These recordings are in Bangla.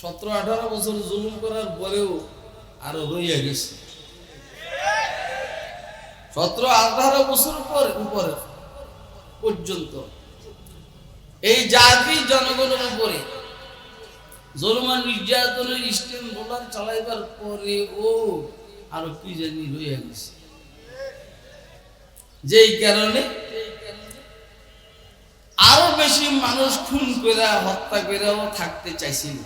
সতেরো আঠারো বছর জুলুম করার পরেও আরও রইয়া গেছে। সতেরো আঠারো বছর পরে উপরে পর্যন্ত এই জাতি জনগণের উপরে জলমান নির্যাতনের স্টেম বোলার চালাইবার পরে ও আরও কি জানি রইয়া গেছে। যেই কারণে আরও বেশি মানুষ খুন করে হত্যা করেও থাকতে চাইছিল।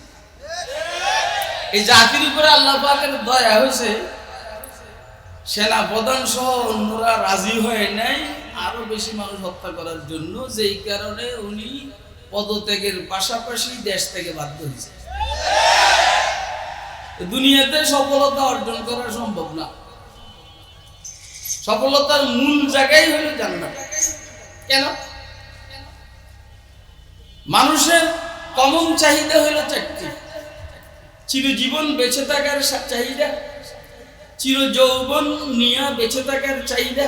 এই জাতির উপরে আল্লাহ পাকের দয়া হয়েছে সেনা প্রধান সহ অন্যরা রাজি হয় নাই আরও বেশি মানুষ হত্যা করার জন্য, যেই কারণে উনি পদত্যাগের পাশাপাশি দেশ থেকে বাধ্য হয়েছে। দুনিয়াতে সফলতা অর্জন করা সম্ভব না। সফলতার মূল জায়গাই হলো জান্নাত। কেন? মানুষের কমন চাহিদা হলো চারটি চিরজীবন বেঁচে থাকার চাহিদা চির যৌবন নিয়ে বেঁচে থাকার চাহিদা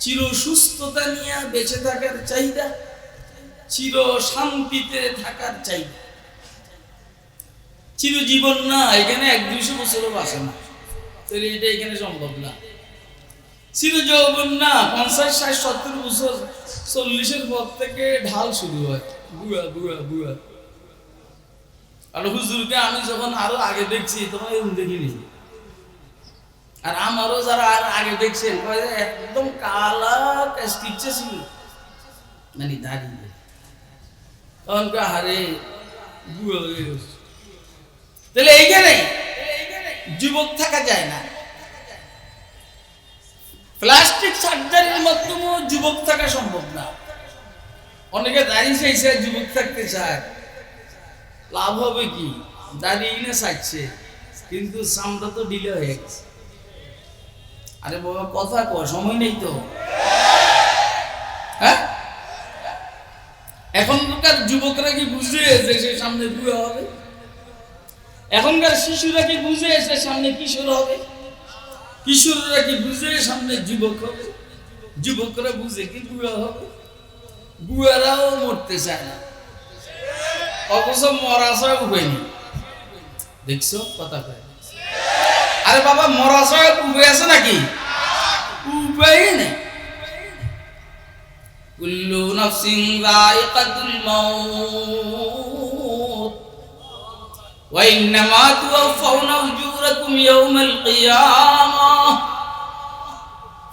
চির সুস্থতা নিয়ে বেঁচে থাকার চাহিদা চির শান্তিতে থাকার চাহিদা। চিরজীবন না, এখানে এক দুইশো বছরও বাঁচে না। তাহলে এটা এখানে সম্ভব না। চির যৌবন না, পঞ্চাশ, ষাট, সত্তর বছর, চল্লিশের পর থেকে ঢাল শুরু হয়। বুয়া বুয়া বুয়া। আর হুজুরকে আমি যখন আরও আগে দেখছি, তোমার এরকম দেখিনি? আর আমারও যারা আর আগে দেখছেন একদম কালা স্টিচে ছিল। মানে দাঁড়িয়ে তখন হারে তাহলে এইখানে যুবক থাকা যায় না। প্লাস্টিক সার্জারির মাধ্যমেও যুবক থাকা সম্ভব না। অনেকে দাঁড়িয়ে চাইছে, যুবক থাকতে চায়। লাভ হবে কি? দাঁড়িয়ে না চাইছে কিন্তু সামটা তো ডিলে হয়ে গেছে। আরে বাবা, কথা কয় সময় নেই তো? হ্যাঁ? এখনকার যুবকরা কি বুঝে যে সে সামনে বুড়ো হবে? এখনকার শিশুরা কি বুঝে সে সামনে কিশোর হবে? কিশোররা কি বুঝে সামনে যুবক হবে? যুবকরা বুঝে কি বুড়া হবে? বুয়ারাও মরতে চায় না। অথচ মরা ছয় উপায় নেই দেখছো কথা কয় আরে বাবা মরা ছয় উপায় আছে নাকি উপায় নেই কুল্লু নাফসিন যায়িকাতুল মাউত وإنما توفون أجوركم يوم القيامة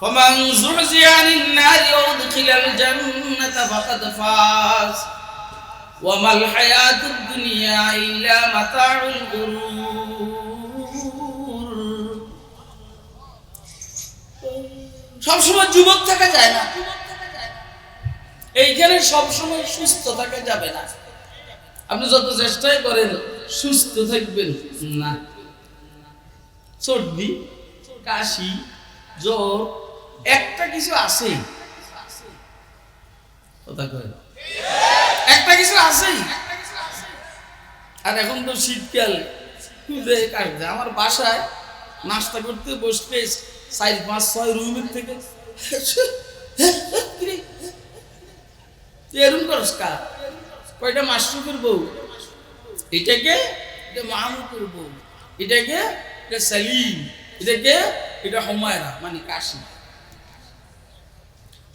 فمن زحزح عن النار وأدخل الجنة فقد فاز وما الحياة الدنيا إلا متاع الغرور সবসময় যুবক থাকা যায় না এইখানে সবসময় সুস্থ থাকা যাবে না আপনি যত চেষ্টাই করেন সুস্থ থাকবেন না সর্দি কাশি জ্বর একটা কিছু আছে কথা কয় একটা কিছু আছেই। আর এখন তো শীতকাল কাটবে আমার বাসায় নাস্তা করতে বসতে চার পাঁচ ছয় রুমের থেকে। এরম করস কা? কয়টা মাশরুফের বউ? এটাকে এটা মাহমুদের বউ। এটাকে এটা সালিম। এটাকে এটা হুমায়রা মানে কাশি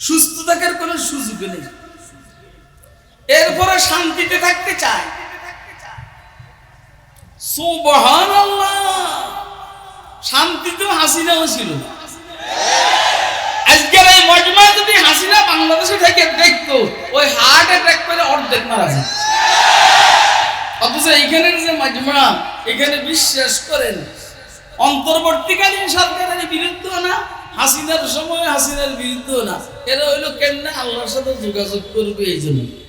সুস্থ থাকার কোনো সুযোগ নেই। এরপরে শান্তিতে থাকতে চায়। সুবহানাল্লাহ। শান্তিতেও হাসিনাও ছিল। আজকের এই মজমা যদি হাসিনা বাংলাদেশে থেকে দেখতো, ওই হার্ট অ্যাটাক করে অর্ধেক মারা যায় অথচ এইখানের যে মজমা, এখানে বিশ্বাস করেন, অন্তর্বর্তীকালীন সরকারের বিরুদ্ধেও না, হাসিনার সময় হাসিনার বিরুদ্ধেও না। এরা হইল কেমনে আল্লাহর সাথে যোগাযোগ করবে এই জন্য?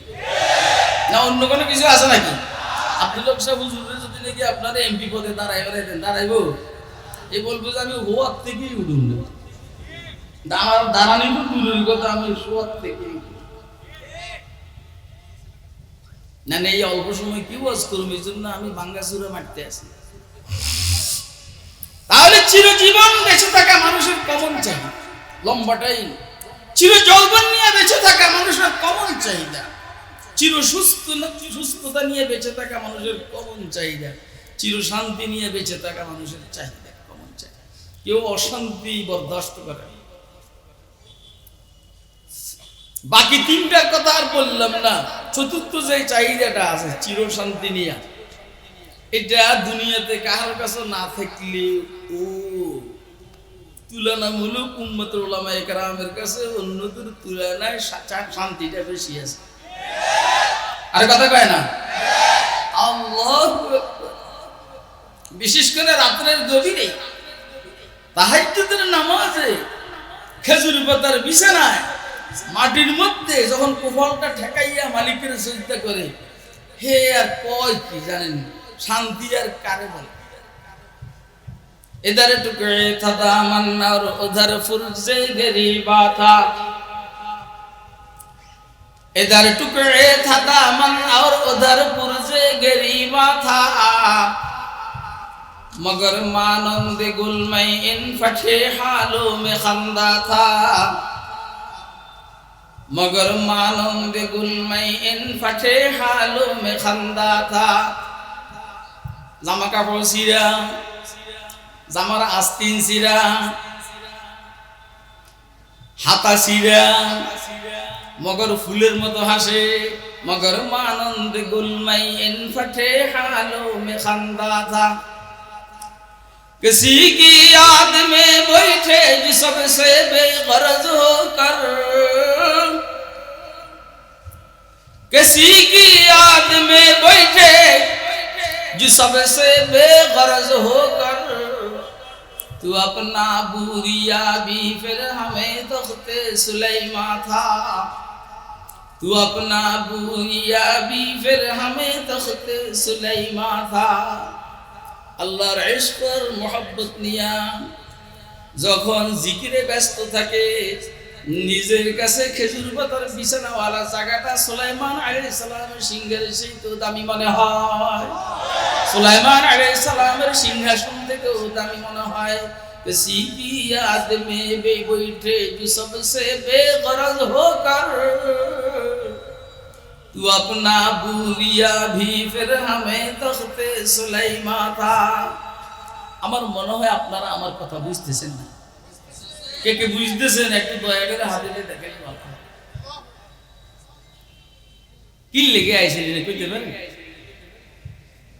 না, অন্য কোনো কিছু আছে নাকি? হুজুরের যদি নাকি আপনার এমপি পদে দাঁড়াইবো। এই বলব যে আমি হোয়ার থেকেই উঠুন। দাঁড়ানি তো দূরের কথা, আমি থেকে না না, এই অল্প সময় কি ওয়াজ করব এই জন্য আমি ভাঙ্গা সুরে মারতে আসি। তাহলে চিরজীবন বেঁচে থাকা মানুষের কমন চাহিদা। লম্বাটাই চির যৌবন নিয়ে বেঁচে থাকা মানুষের কমন চাহিদা। চির সুস্থ সুস্থতা নিয়ে বেঁচে থাকা মানুষের কমন চাহিদা। চির শান্তি নিয়ে বেঁচে থাকা মানুষের চাহিদা কমন চাহিদা। কেউ অশান্তি বরদাস্ত করে বাকি তিনটা কথা আর বললাম না। চতুর্থ যে চাহিদাটা আছে চির শান্তি নিয়ে। এটা দুনিয়াতে কাহার কাছে না থাকলে ও তুলনামূলক উম্মত ওলামা একরামের কাছে অন্যদের তুলনায় শান্তিটা বেশি আছে। আরে কথা কয় না? আল্লাহ বিশেষ করে রাত্রের গভীরে। তাহাজ্যদের নামাজে খেজুর পাতার বিছানায় মাটির মধ্যে যখন কোপালটা ঠেকাইয়া মালিকের চিন্তা করে, হে আর কয় কি জানেন? শান্তি আর কারে বলে? এদারে টুকে থাদা মান্নার ওধার ফুরজে গেরি বাথা इधर टुकड़े था दामन और उधर पुरजे गरीबा था मगर मानंद गुल में इन फटे हालों में खंदा था मगर मानंद गुल में इन फटे हालों में खंदा था জামা কাপড় সিরা জামার আস্তিন সিরা হাতা সিরা মগর ফুলের মতো হাসে মগর মানন্দ গুলমাই এন ফটে হালো মে খান্দা থা किसी की याद में बैठे जो सबसे बेगरज होकर किसी की याद में बैठे जो सबसे बेगरज होकर तू अपना बूरिया भी फिर हमें तख्ते सुलेमा था तू अपना बूरिया भी फिर हमें तख्ते सुलेमा था আল্লাহর ইশকর মোহাব্বত নিয়া যখন জিকিরে ব্যস্ত থাকে নিজের কাছে খেজুর পাতার বিছানাওয়ালা জায়গাটা সুলাইমান আলাইহিস সালামের সিংহের সেই তো দামি মনে হয় সুলাইমান আলাইহিস সালামের সিংহাসন থেকেও দামি মনে হয় किसी की याद में बे बैठे जो सबसे बेगरज होकर तू अपना भूलिया भी फिर हमें तख्ते सुलाइमा था আমার মনে হয় আপনারা আমার কথা বুঝতেছেন না কে কে বুঝতেছেন একটু দয়া করে হাতে দিয়ে দেখেন ভালো হয়। কি লেগে আইসেন এটা কইতে পারেন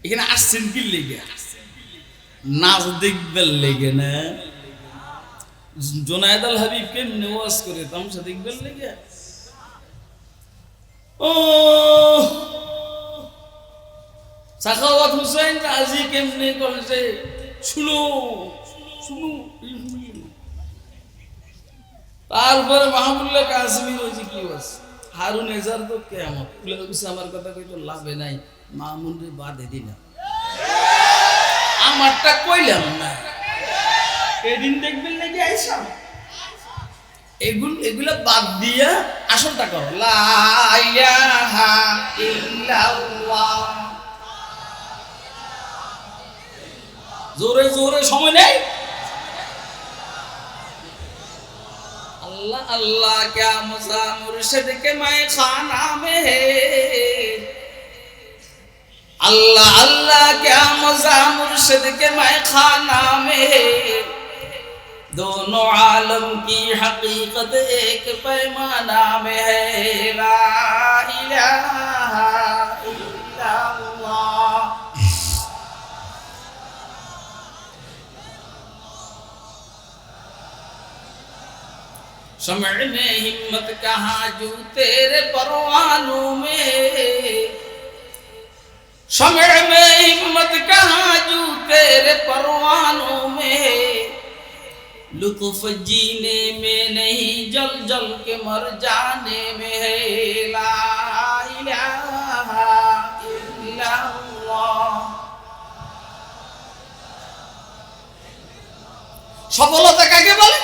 এখানে আসছেন কি লেগে নাচ দেখবার লেগে না জোনায়দ আল হাবিব কেমনে ওয়াজ করে তামসা দেখবার লেগে ও সাখাওয়াত হুসাইন রাজি কেমনে করছে শুনো শুনো তারপরে মাহমুল্লাহ কাশ্মীর হয়েছে কি বাস হারুন এজার তো কেমন আমার কথা কই তো লাভে নাই মামুন রে বাদে দিলাম আমারটা কইলাম না এদিন দেখবেন নাকি আইসাম এগুলো এগুলো বাদ দিয়া আসলটা করো জোরে জোরে সময় নেই اللہ اللہ کیا مزہ مرشد کے میں خانہ میں ہے اللہ اللہ کیا مزہ مرشد کے میں خانہ میں ہے दोनों आलम की हकीकत एक पैमाना में है। समझ में हिम्मत कहाँ जू तेरे परवानों में? समझ में हिम्मत कहाँ जू तेरे परवानों में? लुत्फ जीने में नहीं जल जल के मर जाने में है ला इलाहा इल्लल्लाह সফলতা কাকে বলে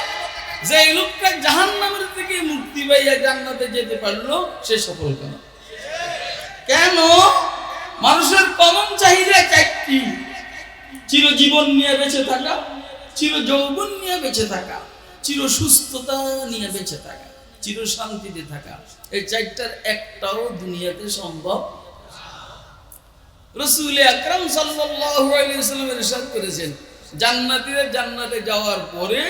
যে এই লোকটা জাহান্নামের থেকে মুক্তি পাইয়া জান্নাতে যেতে পারলো সে সফল কেন কেন মানুষের কমন চাহিদা চারটি চিরজীবন নিয়ে বেঁচে থাকা চির যৌবন নিয়ে বেঁচে থাকা, চির সুস্থতা নিয়ে বেঁচে থাকা চিরশান্তিতে থাকা, এই চারটার একটাও দুনিয়াতে সম্ভব রসুল আকরাম ইরশাদ করেছেন জান্নাতীরা জান্নাতে যাওয়ার পরে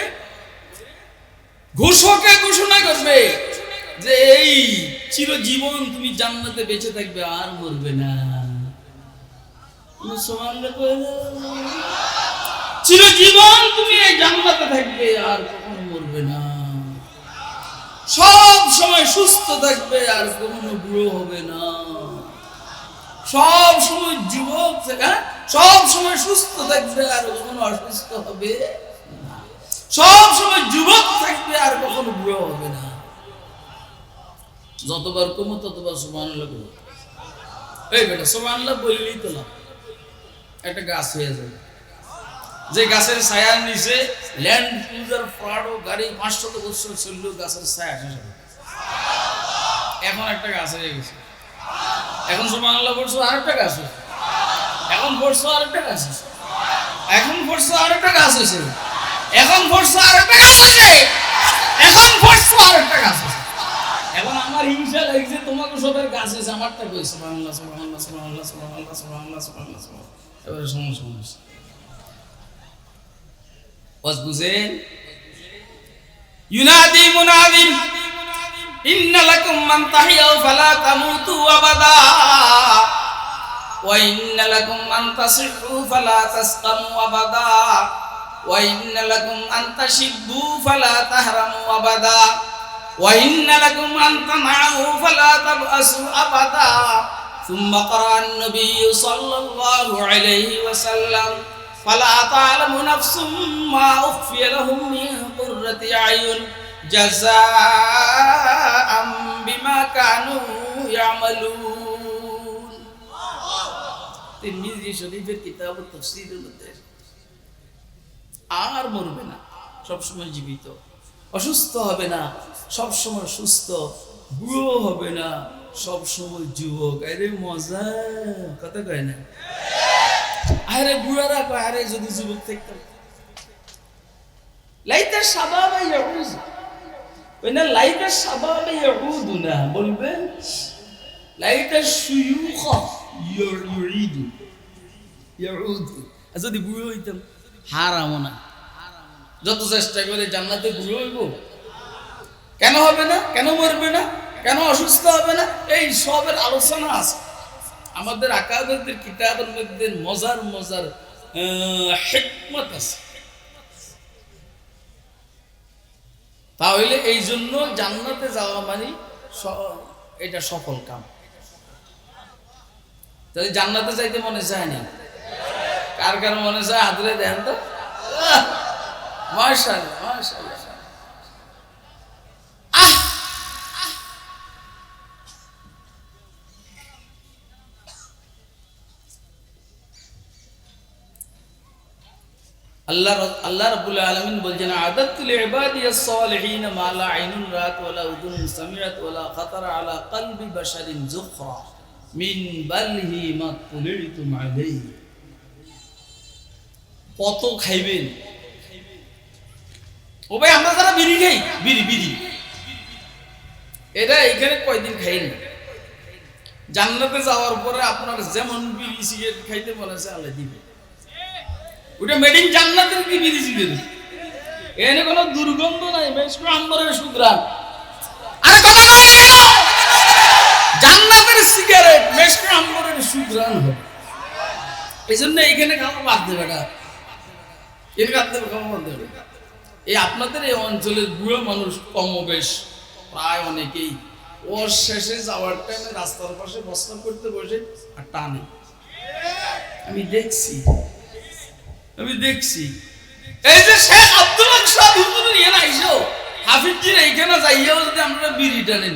ঘোষকে ঘোষণা করবে যে এই চিরজীবন তুমি জান্নাতে বেঁচে থাকবে আর মরবে না মুসলমানরা। চিরজীবন তুমি এই জান্নাতে থাকবে, আর কখনো মরবে না। সব সময় সুস্থ থাকবে, আর কখনো বুড়ো হবে না। সব সময় যুবক হ্যাঁ? সব সময় সুস্থ থাকবে, আর কখনো অসুস্থ হবে না। সব সময় যুবক থাকবে, আর কখনো বুড়ো হবে না। যতবার কমো ততবার সমান করো এই বেটা, সুবহানাল্লাহ বললেই তো লাভ। একটা গাছ হয়ে যাবে। যে গাছের ছায়ার নিচে ল্যান্ড ক্রুজার ফ্রাডো গাড়ি পাঁচশত বছর চলল গাছের ছায়া এখন একটা গাছ হয়ে গেছে এখন সুবহানাল্লাহ পড়ছো আরেকটা গাছ এখন পড়ছো আরেকটা গাছ এখন পড়ছো আরেকটা গাছ হয়েছে এখন পড়ছো আরেকটা গাছ হয়েছে এখন পড়ছো আরেকটা গাছ হয়েছে এখন আমার হিংসা লাগছে তোমাকে সবের গাছ হয়েছে আমারটা কই সুবহানাল্লাহ সুবহানাল্লাহ সুবহানাল্লাহ সুবহানাল্লাহ সুবহানাল্লাহ সুবহানাল্লাহ সুবহানাল্লাহ এবারে সমস্যা সমস্যা وزبوزين ينادي منادم إن لكم من تحيوا فلا تموتوا أبدا. وإن لكم أن تصحوا فلا تسقموا أبدا. وإن لكم أن تشبوا فلا تهرموا أبدا. وإن لكم أن تنعوا فلا تبأسوا أبدا. ثم قرأ النبي صلى الله عليه وسلم তিরমিজি শরীফের কিতাব মধ্যে আর মরবে না, সবসময় জীবিত। অসুস্থ হবে না, সবসময় সুস্থ। বুড়ো হবে না, সবসময় যুবক। আরে মজা, কথা কয় না। আরে বুড়ারা কয়, আরে যদি যুবক থাকতাম লাইতা সাবাবা ওই না ইয়াউদুনা বলবে ইয়াউদু যদি বুড়ো হইতাম, হারামো না। যত চেষ্টা করে জান্নাতে বুড়ো হইব। কেন হবে না? কেন মরবে না? কেন অসুস্থ হবে না? এই সবের আলোচনা আছে। আমাদের আকাদের কিতাবের মধ্যে মজার মজার হেকমত আছে। তাহলে এই জন্য জান্নাতে যাওয়া মানে এটা সফল কাম। তাহলে জান্নাতে যাইতে মনে চায় না, কার কার মনে চায় হাতরে দেন তো? মার্শাল্লাহ মার্শাল্লাহ আইনুন রাত খাতারা আলা ও ভাই, আমরা বিড়ি খাই, বিড়ি এটা এখানে কয়দিন খাইনি? জান্নাতে যাওয়ার পরে আপনার যেমন বিড়ি, সিগারেট খাইতে বলেছে, আল্লাহ দিবে। ওটা মেডিন জান্নাতের কি বিড়ি সিগারেট এখানে কোনো দুর্গন্ধ নাই, বেশ করে আম্বরের সুগ্রাম আরে কথা? জান্নাতের সিগারেট করে আম্বরের সুগ্রাম হবে এই জন্য এইখানে খাওয়া বাদ দেবে না এর কাছ থেকে খাওয়া বাদ দেবে এই আপনাদের এই অঞ্চলের বুড়ো মানুষ কম বেশ প্রায় অনেকেই। ওর শেষে যাওয়ার টাইমে রাস্তার পাশে বস্তা করতে বসে আর টানে। আমি দেখছি। আমি দেখছি। এই যে শেখ আব্দুল সাহেব হুজুর নিয়ে আইসো। হাফিজজির এইখানে যাইয়াও যদি আমরা বিড়ি টানেন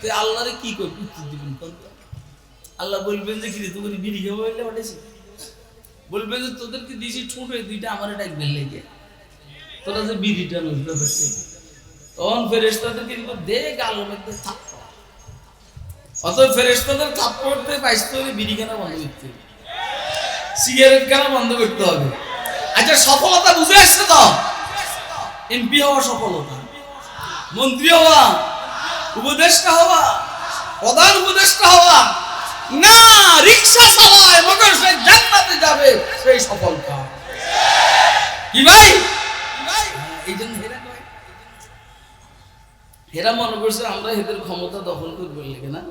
তো আল্লাহরে কি কই উত্তর দিবেন আল্লাহ বলবেন যে কি রে, তোকে বিড়ি খাব বললে পাঠাইছি। বলবেন যে তোদেরকে দিয়েছি ছোটে দুইটা আমার ডাকবেন লেগে। তোরা যে বিড়ি টানোস ব্যাপারটা কি? তখন ফেরেস্তাদেরকে দিব দে গাল মধ্যে থাপ্পড়। অত ফেরেস্তাদের থাপ্পড় দিয়ে বাইসতে হলে বিড়ি কেনা বন্ধ করতে হবে। সিগারেট কেনা বন্ধ করতে হবে। আচ্ছা সফলতা বুঝে আসছে তো? এমপি হওয়া সফলতা। মন্ত্রী হওয়া, উপদেষ্টা হওয়া, প্রধান উপদেষ্টা হওয়া, না, রিক্সা চালায়, মগর সে যাবে, সেই সফলতা। কি ভাই? এই জন্য হেরা কয় হেরা মনে করছে, আমরা এদের ক্ষমতা দখল করব লেগে না।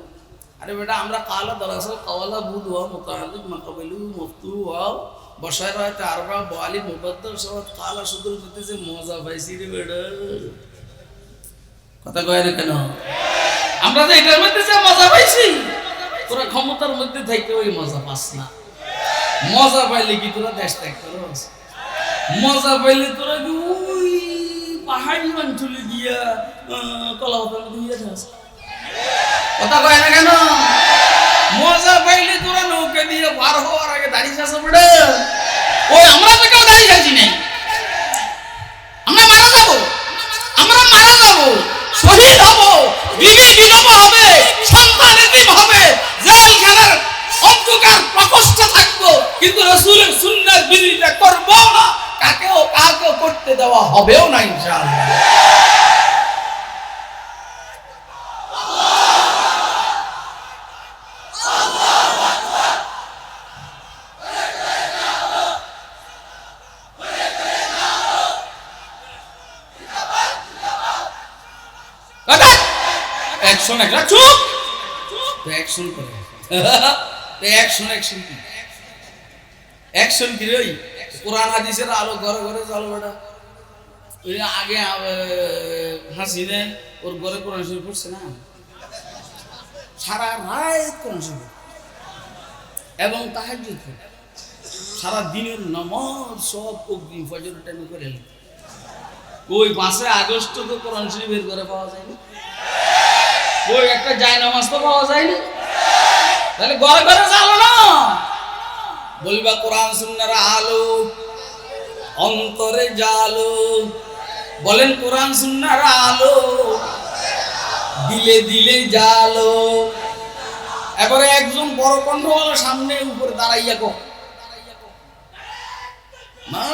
আরে বেটা, আমরা কালা দরাসল কাওয়ালা বুধ হওয়া মোতালিক মাকাবেলু, মফতু হওয়া বসায় রয়েছে আরবা বোয়ালি মুবাদ্দল সহ কালা সুদুর করতে যে মজা পাইছি রে কথা কয় কেন? আমরা তো এটার মধ্যে যে মজা পাইছি তোরা ক্ষমতার মধ্যে থাকতে ওই মজা পাস না। মজা পাইলে কি তোরা দেশ ত্যাগ করস মজা পাইলে তোরা কি ওই পাহাড়ি অঞ্চলে গিয়া আহ, কলা পাতার মধ্যে গিয়া কথা কয় না কেন? মজা পাইলে নৌকা দিয়ে পার হওয়ার আগে দাঁড়িয়ে আসা পড়ে। ওই আমরা তো কেউ দাঁড়িয়ে আছি নাই। আমরা মারা যাব। আমরা মারা যাব। শহীদ হব। বিবি হবে। সন্তান হবে জেলখানার অন্ধকার থাকব। কিন্তু রসুলের সুন্নাত বিরোধিতা করব না। কাকেও কাকেও করতে দেওয়া হবেও না ইনশাআল্লাহ কথা অ্যাকশন একটা চুপ! তো অ্যাকশন করে তো অ্যাকশন অ্যাকশন কি অ্যাকশন কি রে কোরআন হাদিসের আলো ঘরে ঘরে চলো বেটা। ওই আগে হাসি নে ওর ঘরে কোরআন শরীফ পড়ছে না? সারা রাত কোরআন শরীফ এবং তাহাজ্জুদ পড়ে। সারা দিনের নামাজ সব অগ্নি ফজর টাইমে করে ওই পাঁচে আগস্ট তো কোরআন শরীফ বের করে পাওয়া যায়নি। ওই একটা যায় নামাজ তো পাওয়া যায়নি। তাহলে ঘরে করে চালো না। বলবা কোরআন সুন্নার আলো অন্তরে জালো। বলেন কোরআন সুন্নার আলো দিলে দিলে জালো। এবারে একজন বড় কণ্ঠ সামনে উপরে দাঁড়াইয়া কো মা